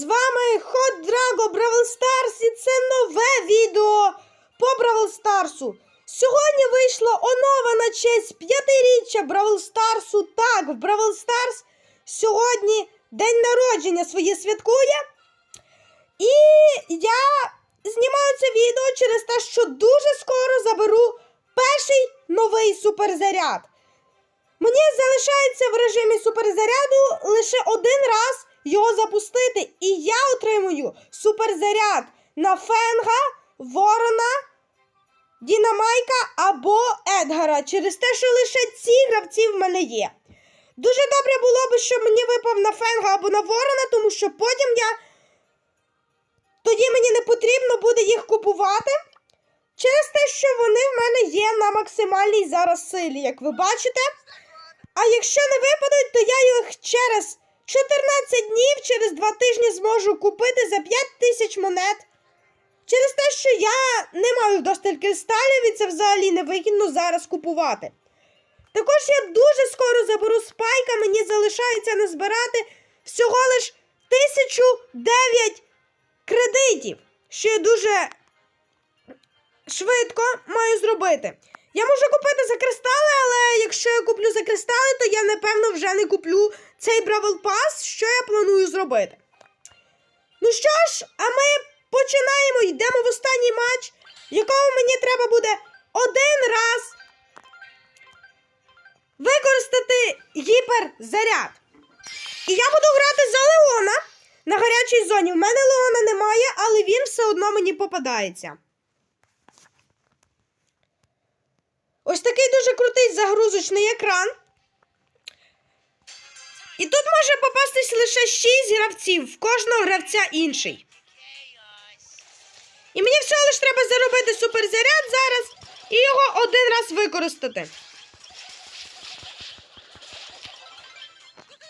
З вами Хот Драго Бравл Старс і це нове відео по Бравл Старсу. Сьогодні вийшла онова на честь п'ятиріччя Бравл Старсу. Так, в Бравл Старс сьогодні день народження своє святкує. І я знімаю це відео через те, що дуже скоро заберу перший новий суперзаряд. Мені залишається в режимі суперзаряду лише один раз його запустити, і я отримую суперзаряд на Фенга, Ворона, Дінамайка або Едгара через те, що лише ці гравці в мене є. Дуже добре було б, щоб мені випав на Фенга або на Ворона, тому що потім я. Тоді мені не потрібно буде їх купувати. Через те, що вони в мене є на максимальній зараз силі, як ви бачите. А якщо не випадуть, то я їх через 14 днів, через 2 тижні зможу купити за 5 тисяч монет. Через те, що я не маю вдосталь кристалів, і це взагалі не вигідно зараз купувати. Також я дуже скоро заберу спайка, мені залишається назбирати всього лиш 1009 кредитів, що я дуже швидко маю зробити. Я можу купити за кристали, але якщо я куплю за кристали, то я напевно вже не куплю цей Бравл Пас, що я планую зробити. Ну що ж, а ми починаємо, йдемо в останній матч, в якому мені треба буде один раз використати гіперзаряд. І я буду грати за Леона на гарячій зоні. В мене Леона немає, але він все одно мені попадається. Ось такий дуже крутий загрузочний екран. І тут може попастись лише 6 гравців, в кожного гравця інший. І мені всього лиш треба заробити суперзаряд зараз і його один раз використати.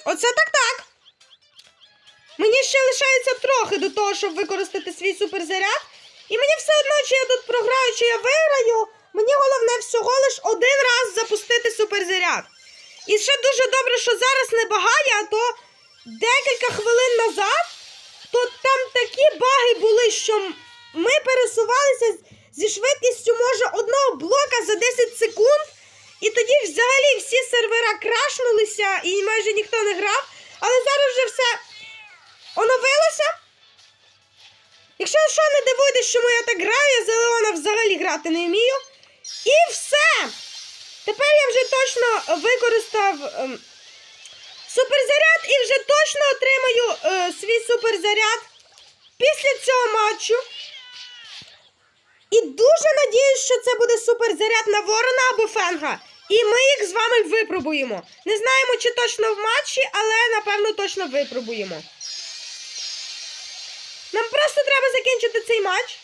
Оце так так. Мені ще лишається трохи до того, щоб використати свій суперзаряд. І мені все одно, чи я тут програю, чи я виграю. Мені головне всього лиш один раз запустити суперзаряд. І ще дуже добре, що зараз не багає, а то декілька хвилин назад, то там такі баги були, що ми пересувалися зі швидкістю, може, одного блока за 10 секунд. І тоді взагалі всі сервера крашнулися і майже ніхто не грав. Але зараз вже все оновилося. Якщо що не дивуйтесь, чому я так граю, я за Леона взагалі грати не вмію. І все. Тепер я вже точно використав ем, суперзаряд і вже точно отримаю е, свій суперзаряд після цього матчу. І дуже надіюсь, що це буде суперзаряд на Ворона або Фенга. І ми їх з вами випробуємо. Не знаємо, чи точно в матчі, але напевно точно випробуємо. Нам просто треба закінчити цей матч.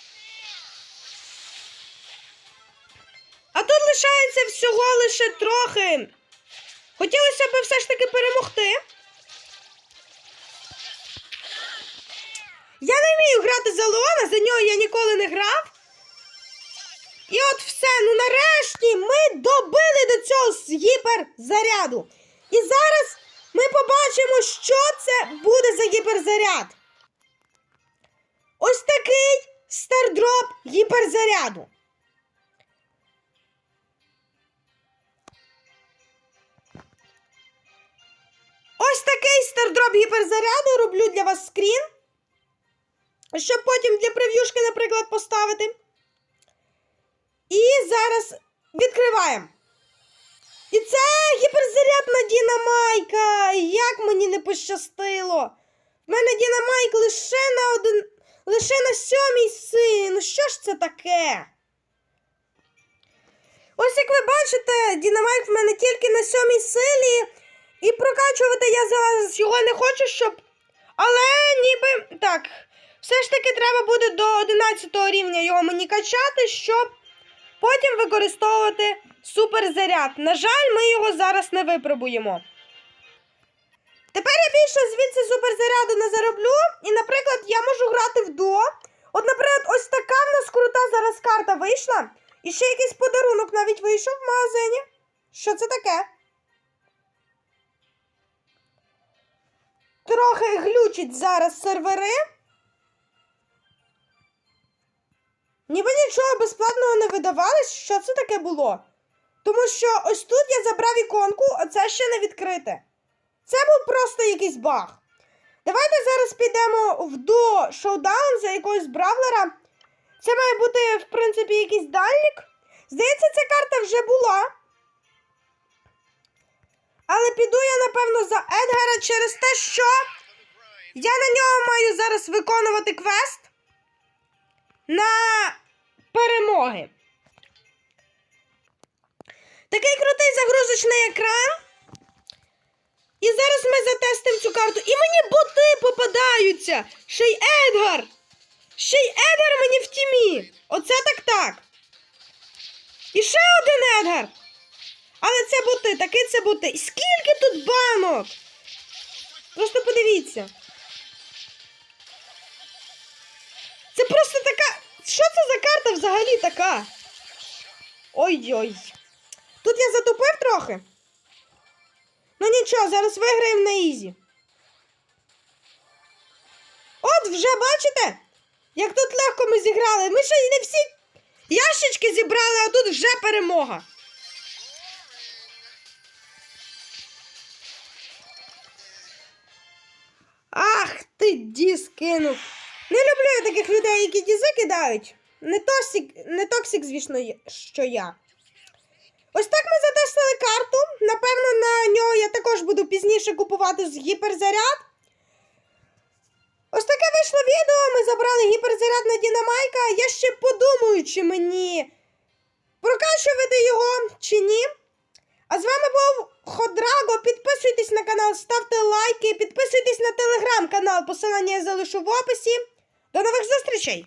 А тут лишається всього лише трохи. Хотілося б все ж таки перемогти. Я не вмію грати за Леона, за нього я ніколи не грав. І от все, ну нарешті ми добили до цього гіперзаряду. І зараз ми побачимо, що це буде за гіперзаряд. Ось такий стардроп гіперзаряду. Стардроп гіперзаряду роблю для вас скрін. Щоб потім для прев'юшки, наприклад, поставити. І зараз відкриваємо. І це гіперзарядна Дінамайка. Як мені не пощастило. В мене Дінамайк лише на один. Лише на сьомій силі. Ну що ж це таке? Ось як ви бачите, Дінамайк в мене тільки на сьомій силі. І прокачувати я зараз його не хочу, щоб. Але ніби. Так. Все ж таки треба буде до 11 рівня його мені качати, щоб потім використовувати суперзаряд. На жаль, ми його зараз не випробуємо. Тепер я більше звідси суперзаряду не зароблю. І, наприклад, я можу грати в дуо. От, наприклад, ось така в нас крута зараз карта вийшла. І ще якийсь подарунок навіть вийшов в магазині. Що це таке? Трохи глючить зараз сервери. Ніби нічого безплатного не видавалось. Що це таке було? Тому що ось тут я забрав іконку, а це ще не відкрите. Це був просто якийсь баг. Давайте зараз підемо в до шоудаун за якогось бравлера. Це має бути, в принципі, якийсь дальник. Здається, ця карта вже була. Але піду я, напевно, за Едгара через те, що я на нього маю зараз виконувати квест на перемоги. Такий крутий загрузочний екран. І зараз ми затестимо цю карту. І мені боти попадаються. Ще й Едгар. Ще й Едгар мені в тімі. Оце так так. І ще один Едгар. Але це боти, таки це боти. І скільки тут банок? Просто подивіться. Це просто така. Що це за карта взагалі така? Ой-ой. Тут я затупив трохи. Ну нічого, зараз виграємо на ізі. От вже бачите, як тут легко ми зіграли. Ми ще не всі ящички зібрали, а тут вже перемога. Ти кинув. Не люблю я таких людей, які дізи кидають. Не токсик, не токсик, звісно, що я. Ось так ми затестили карту. Напевно, на нього я також буду пізніше купувати з гіперзаряд. Ось таке вийшло відео. Ми забрали гіперзаряд на Дінамайка. Я ще подумаю, чи мені прокачувати його чи ні. А з вами був Ходраго. Підписуйтесь на канал, ставте лайки, підписуйтесь на телеграм-канал. Посилання я залишу в описі. До нових зустрічей!